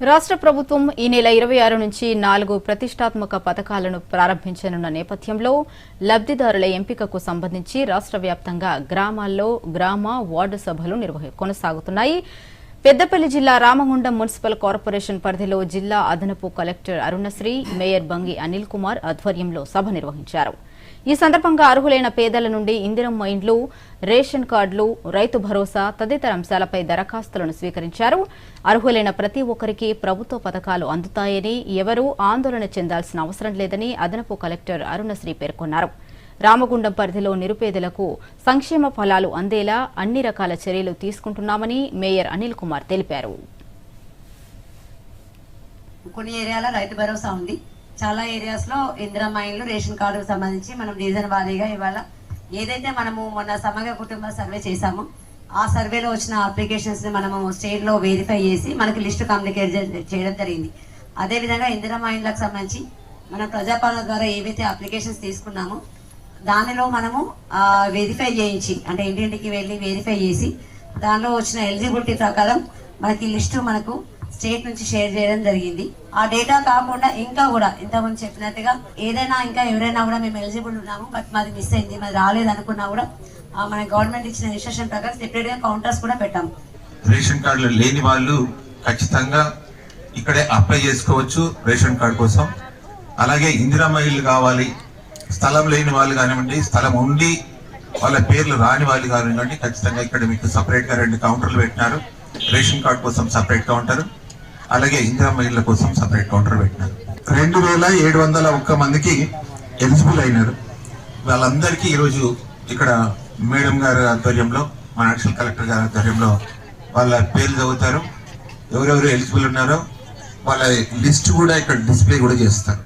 రాష్ట్ర ప్రభుత్వం ఈ నెల ఇరవై ఆరు నుంచి నాలుగు ప్రతిష్టాత్మక పథకాలను ప్రారంభించనున్న నేపథ్యంలో లబ్దిదారుల ఎంపికకు సంబంధించి రాష్ట్ర వ్యాప్తంగా గ్రామాల్లో గ్రామ వార్డు సభలు నిర్వహి కొనసాగుతున్నాయి. పెద్దపల్లి జిల్లా రామగుండం మున్సిపల్ కార్పొరేషన్ పరిధిలో జిల్లా అదనపు కలెక్టర్ అరుణశ్రీ మేయర్ బంగి అనిల్ కుమార్ ఆధ్వర్యంలో సభ నిర్వహించారు. ఈ సందర్భంగా అర్హులైన పేదల నుండి ఇందిరమ్మ ఇండ్లు రేషన్ కార్డులు రైతు భరోసా తదితర అంశాలపై దరఖాస్తులను స్వీకరించారు. అర్హులైన ప్రతి ఒక్కరికి ప్రభుత్వ పథకాలు అందుతాయని ఎవరూ ఆందోళన చెందాల్సిన అవసరం లేదని అదనపు కలెక్టర్ అరుణశ్రీ పేర్కొన్నారు. రామగుండం పరిధిలో నిరుపేదలకు సంక్షేమ ఫలాలు అందేలా అన్ని రకాల చర్యలు తీసుకుంటున్నామని మేయర్ అనిల్ కుమార్ తెలిపారు. కొన్ని ఏరియాలో రైతు భరోసా ఉంది. చాలా ఏరియాస్లో ఇందిరా మైన్లు రేషన్ కార్డుకు సంబంధించి మనం రీజన్ వారీగా ఇవాళ ఏదైతే మనము మొన్న సమగ్ర కుటుంబ సర్వే చేశామో ఆ సర్వేలో వచ్చిన అప్లికేషన్స్ని మనము స్టేట్లో వెరిఫై చేసి మనకి లిస్ట్ కమ్యూనికేట్ చేయడం జరిగింది. అదే విధంగా ఇందిరా మైన్లకు సంబంధించి మన ప్రజాపాలన ద్వారా ఏవైతే అప్లికేషన్స్ తీసుకున్నామో దానిలో మనము వెరిఫై చేయించి అంటే ఇంటింటికి వెళ్ళి వెరిఫై చేసి దానిలో వచ్చిన ఎలిజిబిలిటీ ప్రకారం మనకి లిస్టు మనకు స్టేట్ నుంచి షేర్ చేయడం జరిగింది. ఆ డేటా కాకుండా ఇంకా కూడా ఇంతకుముందు చెప్పినట్టుగా ఏదైనా ఇంకా ఎవరైనా కూడా మేము ఎలిజిబుల్ ఉన్నాము బట్ మాది మిస్ అయింది మాది రాలేదు అనుకున్నా కూడా మన గవర్నమెంట్ ఇచ్చిన ఇన్స్ట్రక్షన్ ప్రకారం సెపరేట్గా కౌంటర్స్ కూడా పెట్టాము. రేషన్ కార్డులు లేని వాళ్ళు ఖచ్చితంగా ఇక్కడే అప్లై చేసుకోవచ్చు రేషన్ కార్డు కోసం. అలాగే ఇందిరా మహిళలు కావాలి స్థలం లేని వాళ్ళు కానివ్వండి స్థలం ఉండి వాళ్ళ పేర్లు రాని వాళ్ళు కానివ్వండి ఖచ్చితంగా ఇక్కడ మీకు సపరేట్గా రెండు కౌంటర్లు పెట్టినారు. రేషన్ కార్డు కోసం సపరేట్ కౌంటర్ అలాగే ఇందిరా మహిళల కోసం సపరేట్ కౌంటర్ పెట్టినారు. రెండు వేల ఏడు వందల ఒక్క మందికి ఎలిజిబుల్ అయినారు. వాళ్ళందరికీ ఈరోజు ఇక్కడ మేడం గారి ఆధ్వర్యంలో మన అడిషనల్ కలెక్టర్ గారి ఆధ్వర్యంలో వాళ్ళ పేర్లు చదువుతారు. ఎవరెవరు ఎలిజిబుల్ ఉన్నారో వాళ్ళ లిస్ట్ కూడా ఇక్కడ డిస్ప్లే కూడా చేస్తారు.